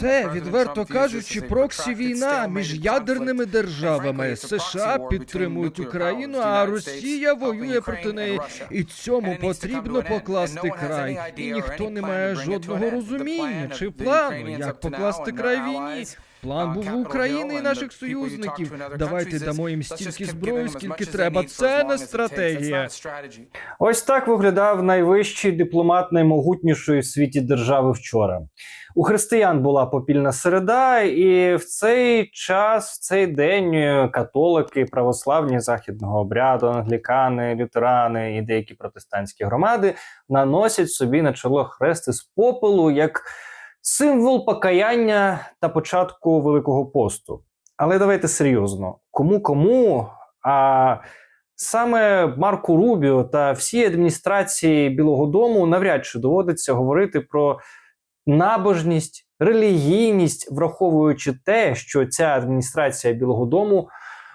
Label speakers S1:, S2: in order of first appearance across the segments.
S1: Це відверто кажучи, проксі війна між ядерними державами. США підтримують Україну, а Росія воює проти неї. І цьому потрібно покласти край. І ніхто не має жодного розуміння чи плану, як покласти край війні. План був у України і наших союзників. Давайте дамо їм стільки зброї, скільки треба. Це не стратегія.
S2: Ось так виглядав найвищий дипломат наймогутнішої в світі держави вчора. У християн була попільна середа, і в цей час, в цей день, е, католики, православні західного обряду, англікани, лютерани і деякі протестантські громади наносять собі на чоло хрести з попелу як символ покаяння та початку Великого посту. Але давайте серйозно: кому кому, а саме Марку Рубіо та всій адміністрації Білого Дому навряд чи доводиться говорити про набожність, релігійність, враховуючи те, що ця адміністрація Білого Дому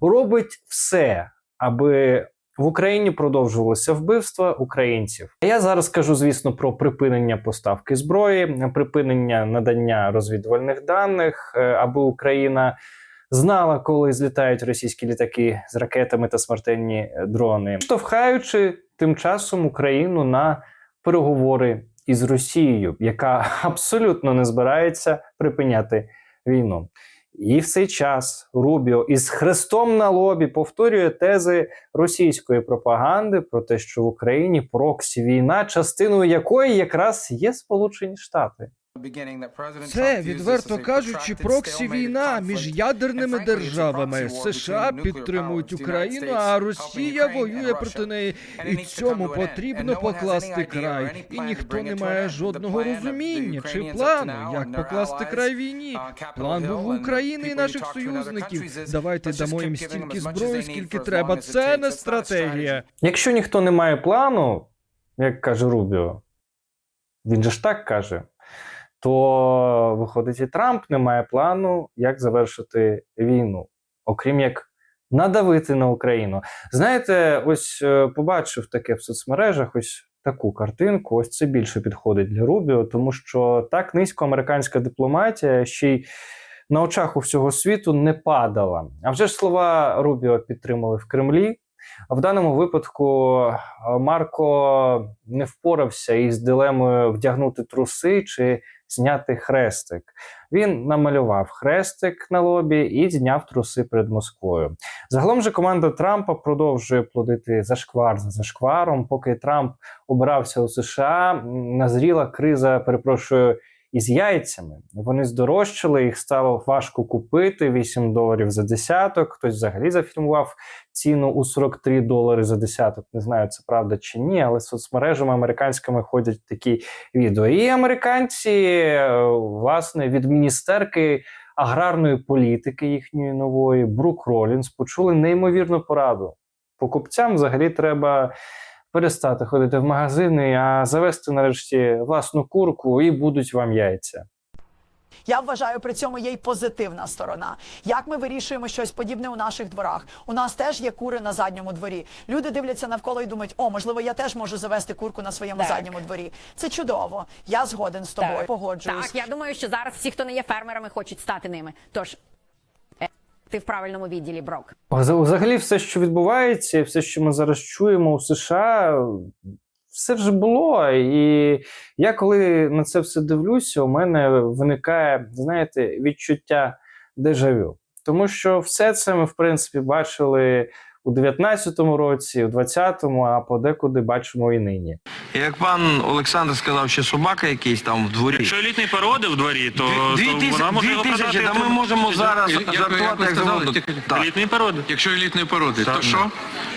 S2: робить все, аби в Україні продовжувалося вбивство українців. Я зараз кажу, звісно, про припинення поставки зброї, припинення надання розвідувальних даних, е, аби Україна знала, коли злітають російські літаки з ракетами та смертельні дрони, штовхаючи тим часом Україну на переговори із Росією, яка абсолютно не збирається припиняти війну. І в цей час Рубіо із хрестом на лобі повторює тези російської пропаганди про те, що в Україні проксі війна, частиною якої якраз є Сполучені Штати.
S1: Це відверто кажучи, проксі війна між ядерними державами. США підтримують Україну, а Росія воює проти неї. І цьому потрібно покласти край. І ніхто не має жодного розуміння чи плану, як покласти край війні. План був у України і наших союзників. Давайте дамо їм стільки зброї, скільки треба. Це не стратегія.
S2: Якщо ніхто не має плану, як каже Рубіо, він же ж так каже, то виходить і Трамп не має плану, як завершити війну, окрім як надавити на Україну. Знаєте, ось е, побачив таке в соцмережах, ось таку картинку. Ось це більше підходить для Рубіо, тому що так низько американська дипломатія ще й на очах у всього світу не падала. А вже ж слова Рубіо підтримали в Кремлі. А в даному випадку е, Марко не впорався із дилемою вдягнути труси чи зняти хрестик. Він намалював хрестик на лобі і зняв труси перед Москвою. Загалом же команда Трампа продовжує плодити зашквар за зашкваром. Поки Трамп обирався у США, назріла криза, перепрошую. Із яйцями вони здорожчали, їх стало важко купити 8 доларів за десяток. Хтось взагалі зафільмував ціну у 43 долари за десяток. Не знаю, це правда чи ні, але соцмережами американськими ходять такі відео. І американці, е, власне, від міністерки аграрної політики їхньої нової Брук Ролінс почули неймовірну пораду. Покупцям взагалі треба перестати ходити в магазини, а завести нарешті власну курку і будуть вам яйця.
S3: Я вважаю, при цьому є й позитивна сторона. Як ми вирішуємо щось подібне у наших дворах? У нас теж є кури на задньому дворі. Люди дивляться навколо і думають, о, можливо, я теж можу завести курку на своєму
S4: Так.
S3: задньому дворі. Це чудово. Я згоден з тобою.
S4: Так.
S3: Погоджуюсь.
S4: Так, я думаю, що зараз всі, хто не є фермерами, хочуть стати ними. Тож ти в правильному відділі, Брок.
S2: Вза- Взагалі, все, що відбувається, все, що ми зараз чуємо у США, все вже було. І я коли на це все дивлюся, у мене виникає, знаєте, відчуття дежавю. Тому що все це ми, в принципі, бачили у 19-му році, у 20-му, а подекуди бачимо і нині.
S5: Як пан Олександр сказав, що собака якийсь там в дворі.
S6: Якщо елітні породи в дворі, то,
S5: Дві
S6: то
S5: тисячі,
S6: вона може
S5: дві
S6: його
S5: тисячі,
S6: продати.
S5: та ми можемо зараз
S7: Як ви- як
S5: жартувати як
S7: сказали,
S5: завгодно.
S7: тільки-
S5: Так.
S6: Елітні породи.
S7: Якщо елітної породи,
S6: Так,
S7: то що?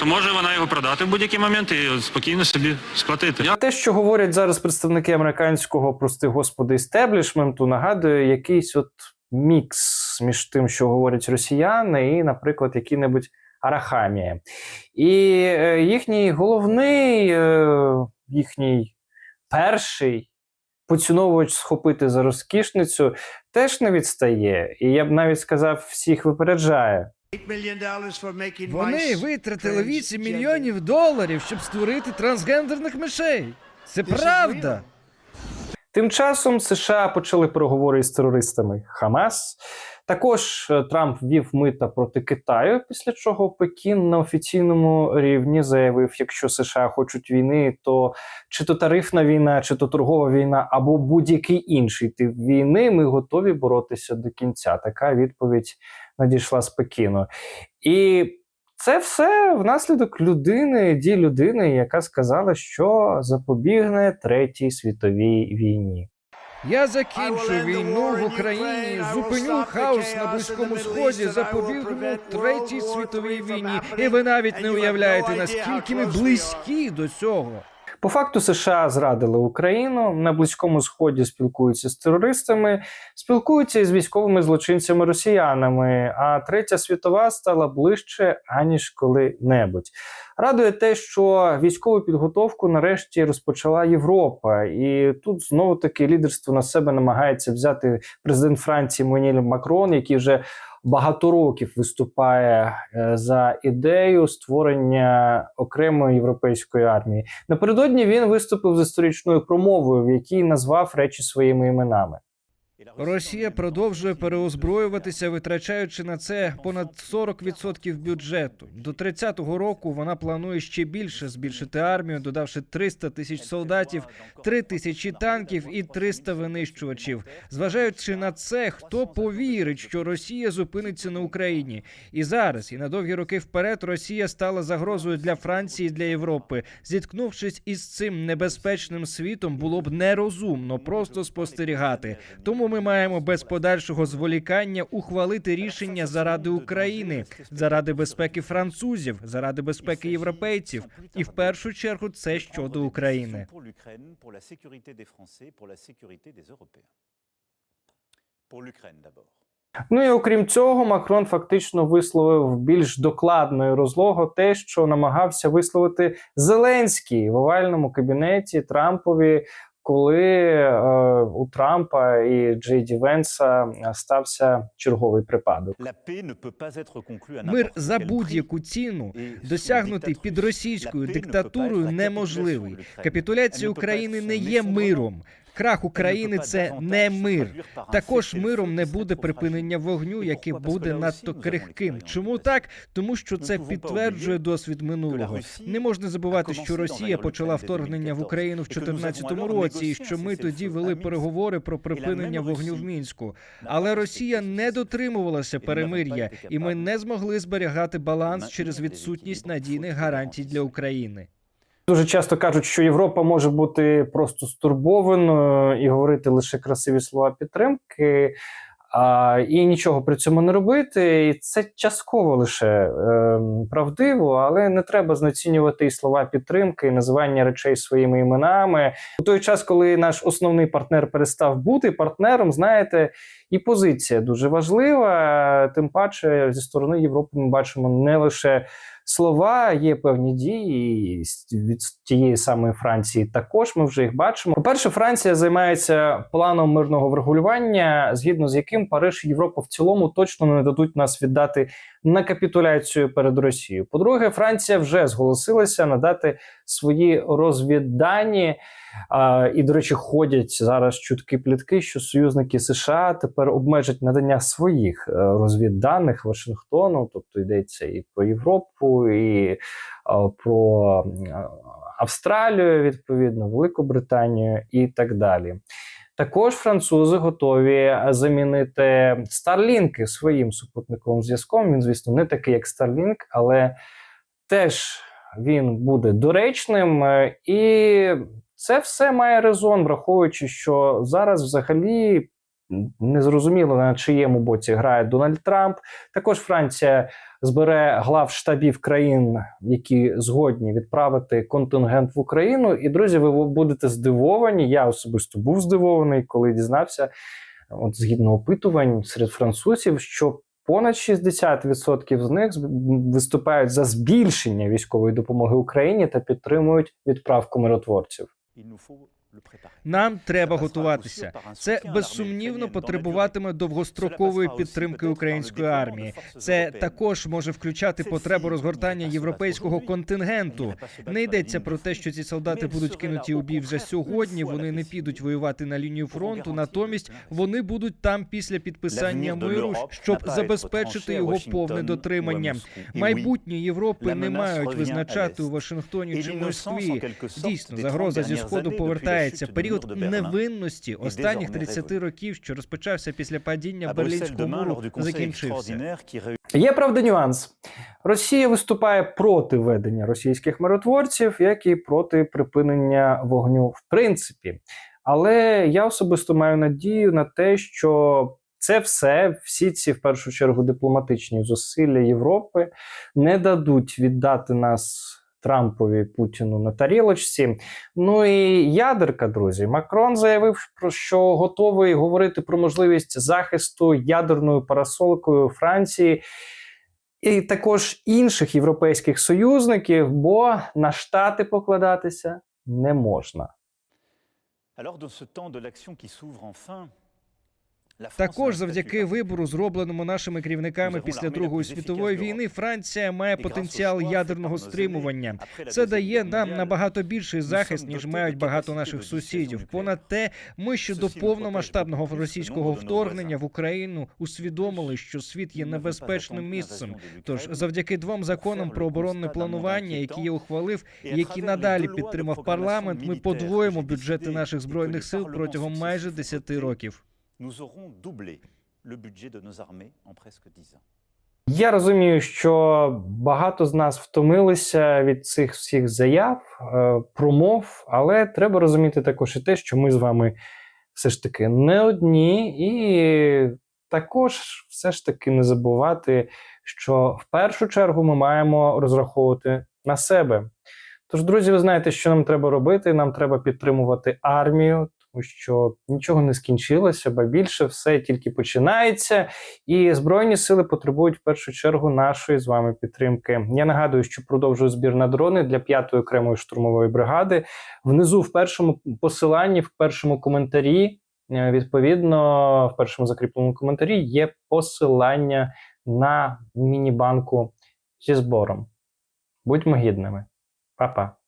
S6: То може вона його продати в будь-який момент і спокійно собі сплатити.
S2: Те, що говорять зараз представники американського, прости господи, істеблішменту, нагадує якийсь от мікс між тим, що говорять росіяни, і, наприклад, які-небудь Арахамія. І е, їхній головний, е, їхній перший поціновувач схопити за розкішницю теж не відстає. І я б навіть сказав, всіх випереджає.
S1: Вони витратили 8 мільйонів доларів, щоб створити трансгендерних мишей. Це правда.
S2: Тим часом США почали переговори із терористами Хамас. Також е, Трамп ввів мита проти Китаю, після чого Пекін на офіційному рівні заявив: якщо США хочуть війни, то чи то тарифна війна, чи то торгова війна, або будь-який інший тип війни, ми готові боротися до кінця. Така відповідь надійшла з Пекіну. І це все внаслідок людини, дій людини, яка сказала, що запобігне третій світовій війні.
S1: Я закінчу війну в Україні, зупиню хаос на Близькому Сході, запобігну третій світовій війні. І ви навіть не уявляєте, наскільки ми близькі до цього.
S2: По факту США зрадили Україну на близькому сході спілкуються з терористами, спілкуються із військовими злочинцями росіянами. А третя світова стала ближче аніж коли-небудь. Радує те, що військову підготовку нарешті розпочала Європа, і тут знову таки лідерство на себе намагається взяти президент Франції Еммануель Макрон, який вже багато років виступає е, за ідею створення окремої європейської армії. Напередодні він виступив з історичною промовою, в якій назвав речі своїми іменами.
S1: Росія продовжує переозброюватися, витрачаючи на це понад 40% бюджету. До 30-го року вона планує ще більше збільшити армію, додавши 300 тисяч солдатів, 3 тисячі танків і 300 винищувачів. Зважаючи на це, хто повірить, що Росія зупиниться на Україні? І зараз, і на довгі роки вперед, Росія стала загрозою для Франції, і для Європи. Зіткнувшись із цим небезпечним світом, було б нерозумно просто спостерігати. Тому ми маємо без подальшого зволікання ухвалити рішення заради України, заради безпеки французів, заради безпеки європейців, і в першу чергу це щодо України.
S2: Ну і окрім цього, Макрон фактично висловив більш докладно і розлого те, що намагався висловити Зеленський в овальному кабінеті Трампові. Коли е, у Трампа і Джей Ді Венса стався черговий припадок,
S1: Мир за будь-яку ціну
S7: sous
S1: під російською диктатурою неможливий. Капітуляція України не є миром. Крах України це не мир. Також миром не буде припинення вогню, яке буде надто крихким. Чому так? Тому що це
S7: pouvons pas
S1: підтверджує досвід минулого. Не можна забувати, що Росія почала вторгнення в Україну в
S7: et que nous avons
S1: 2014 році, і що ми тоді вели переговори про припинення вогню в Мінську. Але Росія не дотримувалася перемир'я, і ми не змогли зберігати баланс через відсутність надійних гарантій для. України.
S2: Дуже часто кажуть, що Європа може бути просто стурбованою і говорити лише красиві слова підтримки. А, і нічого при цьому не робити, і це частково лише е, правдиво, але не треба знецінювати і слова підтримки, і називання речей своїми іменами. У той час, коли наш основний партнер перестав бути партнером, знаєте, і позиція дуже важлива. Тим паче, зі сторони Європи ми бачимо не лише слова, є певні дії від тієї самої Франції. Також ми вже їх бачимо. По-перше, Франція займається планом мирного врегулювання, згідно з яким Париж і Європа в цілому точно не дадуть нас віддати на капітуляцію перед Росією. По-друге, Франція вже зголосилася надати свої розвіддані. А, і, до речі, ходять зараз чутки плітки, що союзники США тепер обмежать надання своїх е, розвідданих Вашингтону, тобто йдеться і про Європу, і е, про е, Австралію, відповідно, Велику Британію і так далі. Також французи готові замінити Старлінки своїм супутниковим зв'язком. Він, звісно, не такий, як Starlink, але теж він буде доречним. е, І це все має резон, враховуючи, що зараз взагалі незрозуміло на чиєму боці грає Дональд Трамп. Також Франція збере глав штабів країн, які згодні відправити контингент в Україну. І друзі, ви будете здивовані. Я особисто був здивований, коли дізнався, от згідно опитувань серед французів, що понад 60% з них виступають за збільшення військової допомоги Україні та підтримують відправку миротворців.
S1: Нам треба готуватися. Це безсумнівно потребуватиме довгострокової підтримки української армії. Це також може включати потребу розгортання європейського контингенту. Не йдеться про те, що ці солдати будуть кинуті у бій вже сьогодні. Вони не підуть воювати на лінію фронту. Натомість вони будуть там після підписання миру, щоб забезпечити його повне дотримання. Майбутнє Європи не мають визначати у Вашингтоні чи Москві. Дійсно, загроза зі сходу повертається. Період невинності останніх 30 років, що розпочався після падіння Берлінського муру, закінчився.
S2: Є правда нюанс. Росія виступає проти ведення російських миротворців, як і проти припинення вогню в принципі. Але я особисто маю надію на те, що це все, всі ці в першу чергу дипломатичні зусилля Європи не дадуть віддати нас Трампові Путіну на тарілочці. Ну і ядерка, друзі. Макрон заявив, що готовий говорити про можливість захисту ядерною парасолкою Франції і також інших європейських союзників, бо на штати покладатися не можна.
S7: Alors, dans ce temps de l'action qui s'ouvre enfin,
S1: Також завдяки вибору, зробленому нашими керівниками після Другої світової війни, Франція має потенціал ядерного стримування. Це дає нам набагато більший захист, ніж мають багато наших сусідів. Понад те, ми ще до повномасштабного російського вторгнення в Україну усвідомили, що світ є небезпечним місцем. Тож, завдяки двом законам про оборонне планування, які я ухвалив, які надалі підтримав парламент, ми подвоїмо бюджети наших збройних сил протягом майже 10 років.
S7: Nous aurons doublé le budget de nos armées en presque 10 ans.
S2: Я розумію, що багато з нас втомилися від цих всіх заяв, е, промов, але треба розуміти також і те, що ми з вами все ж таки не одні, і також все ж таки не забувати, що в першу чергу ми маємо розраховувати на себе. Тож, друзі, ви знаєте, що нам треба робити. Нам треба підтримувати армію, тому що нічого не скінчилося, ба більше все тільки починається. І збройні сили потребують в першу чергу нашої з вами підтримки. Я нагадую, що продовжую збір на дрони для п'ятої окремої штурмової бригади. Внизу в першому посиланні, в першому коментарі, е, відповідно, в першому закріпленому коментарі є посилання на міні-банку зі збором. Будьмо гідними. Па-па.